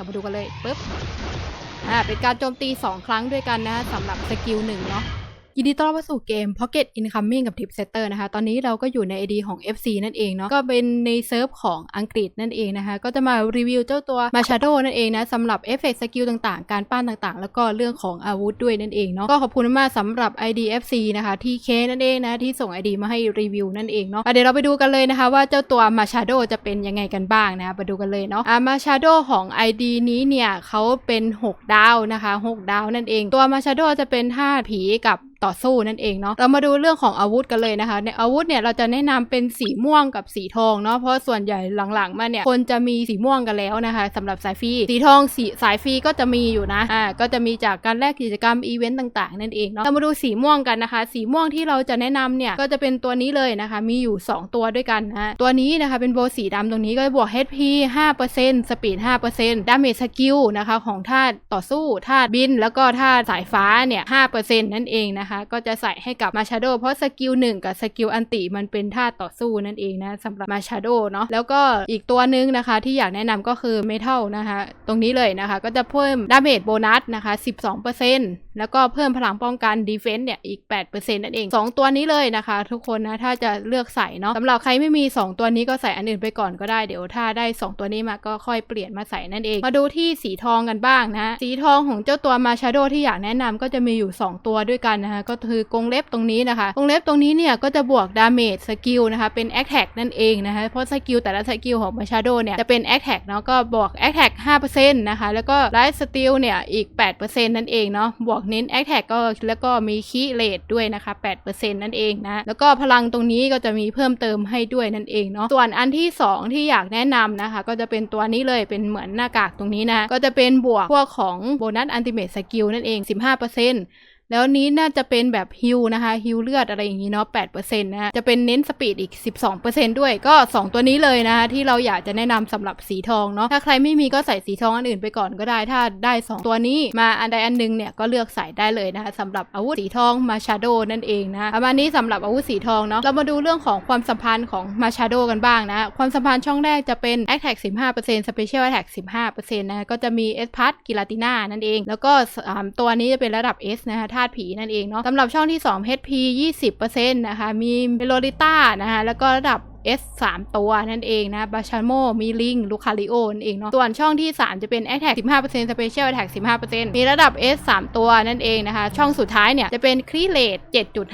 เรามาดูกันเลยปึ๊บอ่าเป็นการโจมตี 2 ครั้งด้วยกันนะสำหรับสกิลหนึ่งเนาะ ยินดีต้อนรับสู่เกม Pocket Incoming กับ Tip Setter นะคะ ตอนนี้เราก็อยู่ใน ID ของ FC นั่นเองเนาะ ก็เป็นในเซิร์ฟของอังกฤษนั่นเองนะคะ ก็จะมารีวิวเจ้าตัว Machado นั่นเองนะสำหรับเอฟเฟกต์สกิลต่างๆ การปั้นต่างๆ แล้วก็เรื่องของอาวุธด้วยนั่นเองเนาะ ก็ขอบคุณมากสำหรับ ID FC นะคะ ที่เคนั่นเองนะ ที่ส่ง ID มาให้รีวิวนั่นเองเนาะะเดี๋ยวเราไปดูกันเลยนะคะ ว่าเจ้าตัว Machado จะเป็นยังไงกันบ้างนะะไปดูกันเลยเนาะะ Machado ของ ID นี้เนี่ยเขาเป็น 6 ดาวนะคะ 6 ดาวนั่นเอง ตัว Machado จะเป็นท่าผีกับ ต่อสู้นั่นเองเนาะเรามาดูเรื่องของอาวุธกันเลยนะคะ ในอาวุธเนี่ยเราจะแนะนำเป็นสีม่วงกับสีทองเนาะเพราะส่วนใหญ่หลังๆมาเนี่ยคนจะมีสีม่วงกันแล้วนะคะสำหรับสายฟรีสีทองสีสายฟรีก็จะมีอยู่นะอ่าก็จะมีจากการแลกกิจกรรมอีเวนต์ต่างๆนั่นเองเนาะเรามาดูสีม่วงกันนะคะ สีม่วงที่เราจะแนะนำเนี่ยก็จะเป็นตัวนี้เลยนะคะ มีอยู่ 2 ตัวด้วยกันนะตัวนี้นะคะเป็นโบสีดำตรงนี้ก็บวก HP 5%สปีด5%ดาเมจสกิลนะคะของธาตุต่อสู้ธาตุบิน แล้วก็ธาตุสายฟ้าเนี่ย5%นั่นเองนะคะก็จะใส่ให้กับมาชาโดเพราะสกิลหนึ่งกับสกิลอันติมันเป็นธาตุต่อสู้นั่นเองนะสำหรับมาชาโดเนาะแล้วก็อีกตัวหนึงนะคะ ที่อยากแนะนำก็คือเมทัลนะคะ ตรงนี้เลยนะคะ ก็จะเพิ่มดาเมจโบนัสนะคะ 12%แล้วก็เพิ่มพลังป้องกันดีเฟนต์เนี่ยอีก 8%นั่นเอง 2 ตัวนี้เลยนะคะ ทุกคนนะถ้าจะเลือกใส่เนาะสำหรับใครไม่มี 2 ตัวนี้ก็ใส่อันอื่นไปก่อนก็ได้เดี๋ยวถ้าได้ 2 ตัวนี้มาก็ค่อยเปลี่ยนมาใส่นั่นเอง มาดูที่สีทองกันบ้างนะ สีทองของเจ้าตัวมาชาโดที่อยากแนะนำก็จะมีอยู่ 2 ตัวด้วยกันนะคะก็คือกรงเล็บตรงนี้นะคะกรงเล็บตรงนี้เนี่ยก็จะบวกดาเมจสกิลนะคะ เป็นแอคแท็กนั่นเองนะคะ เพราะสกิลแต่ละสกิลของมาชาโดเนี่ยจะเป็นแอคแท็กเนาะก็บวกแอคแท็ก5%นต์นะคะ แล้วก็ไลฟ์สติลเนี่ยอีก8%นั่นเองเนาะ บวกเน้นแอคแท็กก็แล้วก็มีคีเลดด้วยนะคะ8%นั่นเองนะ แล้วก็พลังตรงนี้ก็จะมีเพิ่มเติมให้ด้วยนั่นเองเนาะ ส่วนอันที่2ที่อยากแนะนำนะคะ ก็จะเป็นตัวนี้เลยเป็นเหมือนหน้ากากตรงนี้นะ ก็จะเป็นบวกพวกของโบนัสอันติเม e สกิลนั่นเอง15% แล้วนี้น่าจะเป็นแบบฮิลนะคะฮิลเลือดอะไรอย่างนี้เนาะ8%นะฮะจะเป็นเน้นสปีดอีก 12%ด้วยก็ 2 ตัวนี้เลยนะคะที่เราอยากจะแนะนำสำหรับสีทองเนาะถ้าใครไม่มีก็ใส่สีทองอันอื่นไปก่อนก็ได้ ถ้าได้ 2 ตัวนี้มาอันใดอันหนึงเนี่ยก็เลือกใส่ได้เลยนะคะสำหรับอาวุธสีทองมาชาโดนั่นเองนะประมาณนี้สำหรับอาวุธสีทองเนาะเรามาดูเรื่องของความสัมพันธ์ของมาชาโดกันบ้างนะความสัมพันธ์ช่องแรกจะเป็น Attack 15% Special Attack 15%นะคะก็จะมี S พัทกิลาติน่านั่นเอง แล้วก็ตัวนี้จะเป็นระดับ S นะคะาตุผีนั่นเองเนาะสำหรับช่องที่ 2 HP 20%นะคะ มีเมโลดิต้านะคะ แล้วก็ระดับ S 3 ตัวนั่นเองนะบาชาโมมีลิงลูคาริโอนั่นเองเนาะส่วนช่องที่ 3 จะเป็น Attack 15% Special Attack 15%มีระดับ S 3 ตัวนั่นเองนะคะ ช่องสุดท้ายเนี่ยจะเป็นครีเลต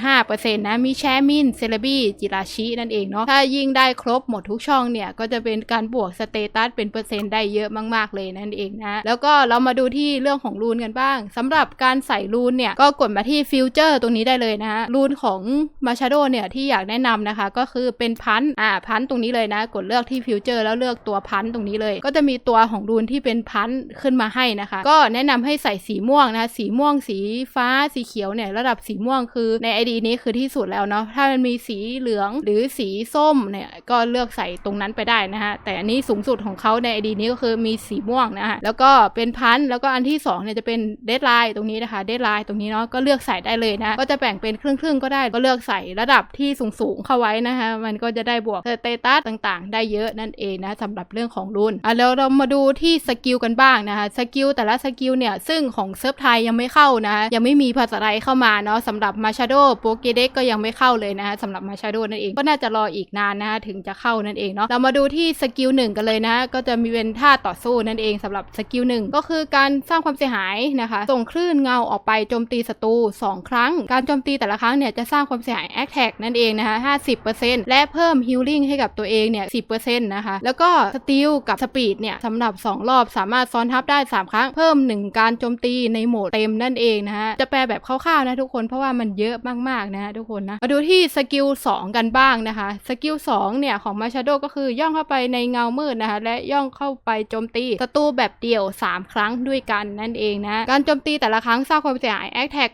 7.5%นะมีแชมินเซเลบี้จิราชินั่นเองเนาะถ้ายิ่งได้ครบหมดทุกช่องเนี่ย ก็จะเป็นการบวกสเตตัสเป็นเปอร์เซ็นต์ได้เยอะมากๆเลยนั่นเองนะแล้วก็เรามาดูที่เรื่องของรูนกันบ้างสำหรับการใส่รูนเนี่ยก็กดมาที่ฟิวเจอร์ตรงนี้ได้เลยนะฮะรูนของมาชาโดเนี่ยที่อยากแนะนำนะคะ ก็คือเป็นพันอ่าพันตรงนี้เลยนะ กดเลือกที่ฟิวเจอร์แล้วเลือกตัวพันตรงนี้เลย ก็จะมีตัวของรูนที่เป็นพันขึ้นมาให้นะคะ ก็แนะนำให้ใส่สีม่วงนะ สีม่วง สีฟ้า สีเขียวเนี่ย ระดับสีม่วงคือใน ID นี้คือที่สุดแล้วเนาะ ถ้ามันมีสีเหลืองหรือสีส้มเนี่ย ก็เลือกใส่ตรงนั้นไปได้นะฮะแต่อันนี้สูงสุดของเขาใน ID นี้ก็คือมีสีม่วงนะฮะแล้วก็เป็นพันแล้วก็อันที่สองเนี่ยจะเป็นเดดไลน์ตรงนี้นะคะเดดไลน์ตรงนี้เนาะก็เลือกใส่ได้เลยนะ ก็จะแบ่งเป็นครึ่งๆก็ได้ก็เลือกใส่ระดับที่สูงๆเข้าไว้นะคะมันก็จะได้บวกสเตตัสต่างๆ ได้เยอะนั่นเองนะสำหรับเรื่องของรุ่นอะแล้วเรามาดูที่สกิลกันบ้างนะคะสกิลแต่ละสกิลเนี่ยซึ่งของเซิร์ฟไทยยังไม่เข้านะยังไม่มีภาษาไทยเข้ามาเนาะสำหรับมาชาโดโปเกเด็กก็ยังไม่เข้าเลยนะคะสำหรับมาชาโดนั่นเองก็น่าจะรออีกนานนะคะถึงจะเข้านั่นเองเนาะเรามาดูที่สกิลหนึ่งกันเลยนะก็จะมีเป็นท่าต่อสู้นั่นเองสำหรับสกิลหนึ่งก็คือการสร้างความเสียหายนะคะส่งคลื่นเงาออกไปโจมตีศัตรู2 ครั้ง การโจมตีแต่ละครั้งเนี่ยจะสร้างความเสียหายแอคแท็กนั่นเองนะคะ50%และเพิ่มฮิลลิ่งให้กับตัวเองเนี่ย10%นะคะ แล้วก็สติลกับสปีดเนี่ยสำหรับ 2 รอบสามารถซ้อนทับได้ 3 ครั้ง เพิ่ม 1 การโจมตีในโหมดเต็มนั่นเองนะฮะ จะแปลแบบคร่าวๆนะทุกคนเพราะว่ามันเยอะมากๆนะฮะทุกคนนะ มาดูที่สกิล2กันบ้างนะคะ สกิล2เนี่ยของมาชาโดก็คือย่องเข้าไปในเงามืดนะคะ และย่องเข้าไปโจมตีศัตรูแบบเดี่ยว 3 ครั้งด้วยกันนั่นเองนะ การโจมตีแต่ละครั้งสร้างความเสียหายแอคแท็ก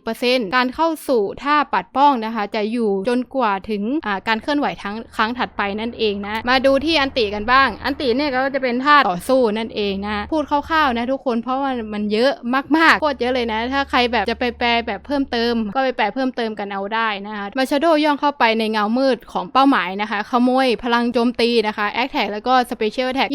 60%การเข้าสู่ท่าปัดป้องนะคะ จะอยู่จนกว่าถึงการเคลื่อนไหวทั้งครั้งถัดไปนั่นเองนะ มาดูที่อันติกันบ้าง อันติเนี่ยก็จะเป็นท่าต่อสู้นั่นเองนะพูดคร่าวๆนะทุกคนเพราะว่ามันเยอะมากๆโคตรเยอะเลยนะ ถ้าใครแบบจะไปแปลแบบเพิ่มเติม ก็ไปแปลเพิ่มเติมกันเอาได้นะคะมาชาโดย่องเข้าไปในเงามืดของเป้าหมายนะคะ ขโมยพลังโจมตีนะคะแอคแท็กแล้วก็สเปเชียลแท็ก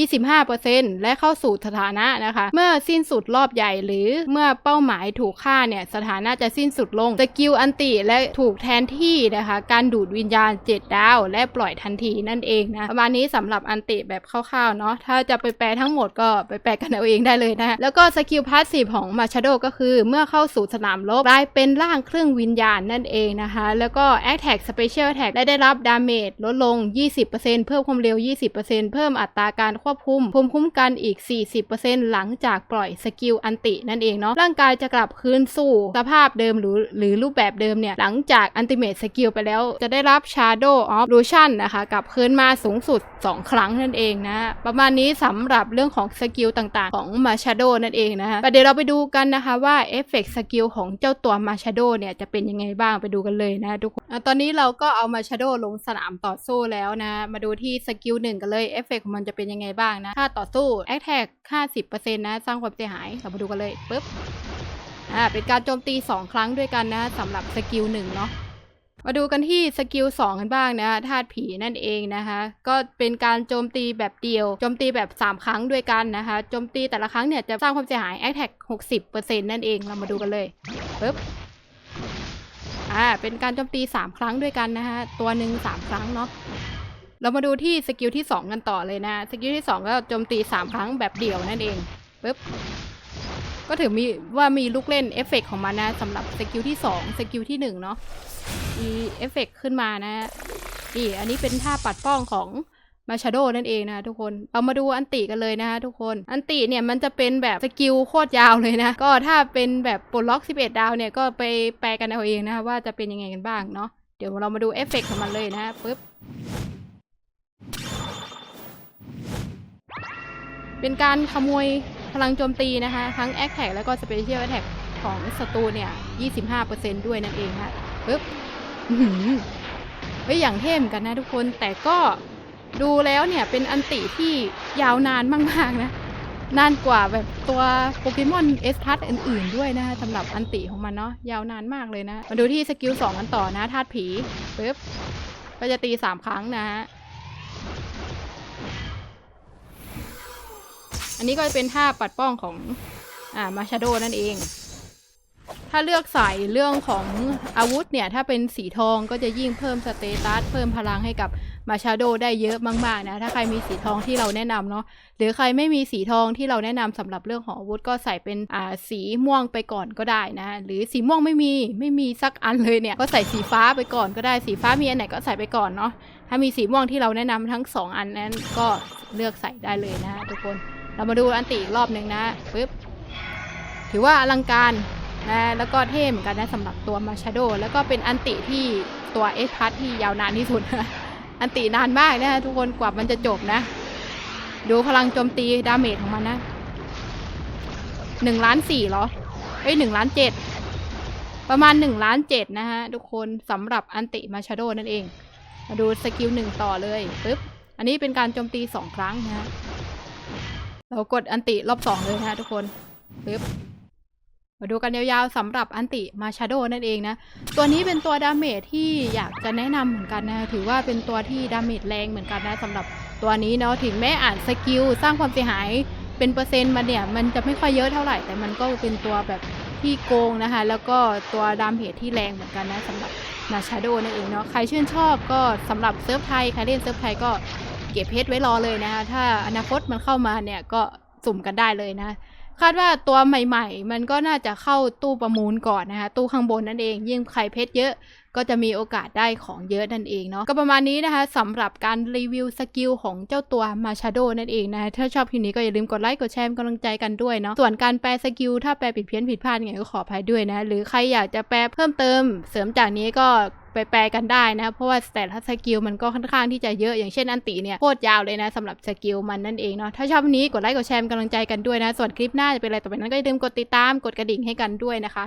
25%และเข้าสู่สถานะนะคะ เมื่อสิ้นสุดรอบใหญ่หรือเมื่อเป้าหมายถูกฆ่าเนี่ยสถานะจะสิ้นสุดลงสกิลอันติและถูกแทนที่นะคะ การดูดวิญญาณ 7 ดาว และปล่อยทันทีนั่นเองนะประมาณนี้สำหรับอันติแบบคร่าวๆเนาะถ้าจะไปแปลทั้งหมดก็ไปแปลกันเอาเองได้เลยนะแล้วก็สกิลพาสซีฟของมาชาโดก็คือเมื่อเข้าสู่สนามรบกลายเป็นร่างเครึ่องวิญญาณนั่นเองนะคะ แล้วก็ Attack Special Attack ได้ได้รับดาเมจลดลง 20%เพิ่มความเร็ว 20%เพิ่มอัตราการควบคุมภูมิคุ้มกันอีก 40%หลังจากปล่อยสกิลอันตินั่นเองเนาะร่างกายจะกลับคืนสู่สภาพเดิมหรือหรือรูปแบบเดิมเนี่ยหลังจากอันติเม e สกิลไปแล้วจะได้รับ Shadow of Lucian นะคะกลับคืนมาสูงสุด 2 ครั้งนั่นเองนะประมาณนี้สำหรับเรื่องของสกิลต่างๆ ของมาชาโดนั่นเองนะคะแต่เดี๋ยวเราไปดูกันนะคะว่าเอฟเฟกสกิลของเจ้าตัวมาชาโดเนี่ยจะเป็นยังไงบ้างไปดูกันเลยนะทุกคนตอนนี้เราก็เอามาชาโดลงสนามต่อสู้แล้วนะ มาดูที่สกิลหนึ่งกันเลยเอฟเฟกของมันจะเป็นยังไงบ้างนะถ้าต่อสู้แอคแท็ก50%นะสร้างความเสียหายเรามาดูกันเลยปึ๊บอ่าเป็นการโจมตี 2 ครั้งด้วยกันนะสำหรับสกิลหนึ่งเนาะ มาดูกันที่สกิล2กันบ้างนะธาตุผีนั่นเองนะคะก็เป็นการโจมตีแบบเดียวโจมตีแบบ 3 ครั้งด้วยกันนะคะโจมตีแต่ละครั้งเนี่ยจะสร้างความเสียหาย a t t a c 60%นั่นเองเรามาดูกันเลยปึ๊บอ่าเป็นการโจมตี 3 ครั้งด้วยกันนะคะตัวหนึ่ง3 ครั้งเนาะเรามาดูที่สกิลที่ 2 กันต่อเลยนะสกิลที่ 2 ก็โจมตี 3 ครั้งแบบเดี่ยวนั่นเองปึ๊บ ก็ถือมีว่ามีลูกเล่นเอฟเฟกของมันนะสำหรับสกิลที่2สกิลที่1เนาะมีเอฟเฟกขึ้นมานะนี่อันนี้เป็นท่าปัดป้องของมาชาโดนั่นเองนะทุกคนเรามาดูอันติกันเลยนะทุกคน อันติเนี่ยมันจะเป็นแบบสกิลโคตรยาวเลยนะ ก็ถ้าเป็นแบบปลดล็อก 11 ดาวเนี่ยก็ไปแปลกันเอาเองนะคะว่าจะเป็นยังไงกันบ้างเนาะ เดี๋ยวเรามาดูเอฟเฟกของมันเลยนะปึ๊บ เป็นการขโมย พลังโจมตีนะคะ ทั้งแอคแท็กแล้วก็สเปเชียลแอคแท็กของศัตรูเนี่ย25%ด้วยนั่นเองนะปึ๊บเฮ้ยอย่างเท่มกันนะทุกคนแต่ก็ดูแล้วเนี่ยเป็นอันติที่ยาวนานมากๆนะ นานกว่าแบบตัวโปเกมอนเอสพัทอื่นๆด้วยนะสำหรับอันติของมันเนาะยาวนานมากเลยนะ มาดูที่สกิล2กันต่อนะธาตุผีปึ๊บก็จะตี 3 ครั้งนะฮะ อันนี้ก็จะเป็นท่าปัดป้องของอ่ามาชาโดนั่นเอง ถ้าเลือกใส่เรื่องของอาวุธเนี่ย ถ้าเป็นสีทองก็จะยิ่งเพิ่มสเตตัสเพิ่มพลังให้กับมาชาโดได้เยอะมากๆนะ ถ้าใครมีสีทองที่เราแนะนำเนาะหรือใครไม่มีสีทองที่เราแนะนำสำหรับเรื่องของอาวุธก็ใส่เป็นอ่าสีม่วงไปก่อนก็ได้นะ หรือสีม่วงไม่มีไม่มีสักอันเลยเนี่ย ก็ใส่สีฟ้าไปก่อนก็ได้สีฟ้ามีอันไหนก็ใส่ไปก่อนเนาะถ้ามีสีม่วงที่เราแนะนำทั้งสองอันนั้นก็เลือกใส่ได้เลยนะทุกคน เรามาดูอันติอีกรอบหนึ่งนะปึ๊บถือว่าอลังการนะแล้วก็เท่เหมือนกันนะสำหรับตัวมาชาโดแล้วก็เป็นอันติที่ตัวเอสพัทที่ยาวนานที่สุดอันตินานมากนะทุกคนกว่ามันจะจบนะ ดูพลังโจมตีดาเมจของมันนะหนึ่งล้านสี่เหรอเอ้ยหนึ่งล้านเจ็ดประมาณหนึ่งล้านเจ็ดนะฮะทุกคนสำหรับอันติมาชาโดนั่นเอง มาดูสกิลหนึ่งต่อเลยปึ๊บอันนี้เป็นการโจมตีสองครั้งนะฮะ เรากดอันติรอบสองเลยนะทุกคนปึ๊บมาดูกันยาวๆสำหรับอันติมาชาโดนั่นเองนะ ตัวนี้เป็นตัวดาเมจที่อยากจะแนะนำเหมือนกันนะ ถือว่าเป็นตัวที่ดาเมจแรงเหมือนกันนะสำหรับตัวนี้เนาะถึงแม้อ่านสกิลสร้างความเสียหายเป็นเปอร์เซ็นต์มาเนี่ย มันจะไม่ค่อยเยอะเท่าไหร่ แต่มันก็เป็นตัวแบบที่โกงนะคะ แล้วก็ตัวดาเมจที่แรงเหมือนกันนะสำหรับมาชาโดนั่นเองเนาะใครชื่นชอบก็สำหรับเซิร์ฟไทย ใครเล่นเซิร์ฟไทยก็ เก็บเพชรไว้รอเลยนะคะถ้าอนาคตมันเข้ามาเนี่ยก็สุ่มกันได้เลยนะ คาดว่าตัวใหม่ๆ มันก็น่าจะเข้าตู้ประมูลก่อนนะคะ ตู้ข้างบนนั่นเอง ยิ่งใครเพชรเยอะก็จะมีโอกาสได้ของเยอะนั่นเองเนาะก็ประมาณนี้นะคะสำหรับการรีวิวสกิลของเจ้าตัวมาชาโดนั่นเองนะถ้าชอบคลิปนี้ก็อย่าลืมกดไลค์กดแชร์กำลังใจกันด้วยเนาะส่วนการแปลสกิลถ้าแปลผิดเพี้ยนผิดพลาดไงก็ขออภัยด้วยนะ หรือใครอยากจะแปลเพิ่มเติม เสริมจากนี้ก็ ไปแปลกันได้นะเพราะว่าแต่ละสกิลมันก็ค่อนข้างที่จะเยอะอย่างเช่นอันติเนี่ยโคตรยาวเลยนะสำหรับสกิลมันนั่นเองเนาะถ้าชอบนี้กดไลค์กดแชร์กำลังใจกันด้วยนะส่วนคลิปหน้าจะเป็นอะไรต่อไปนั้นก็อย่าลืมกดติดตามกดกระดิ่งให้กันด้วยนะคะ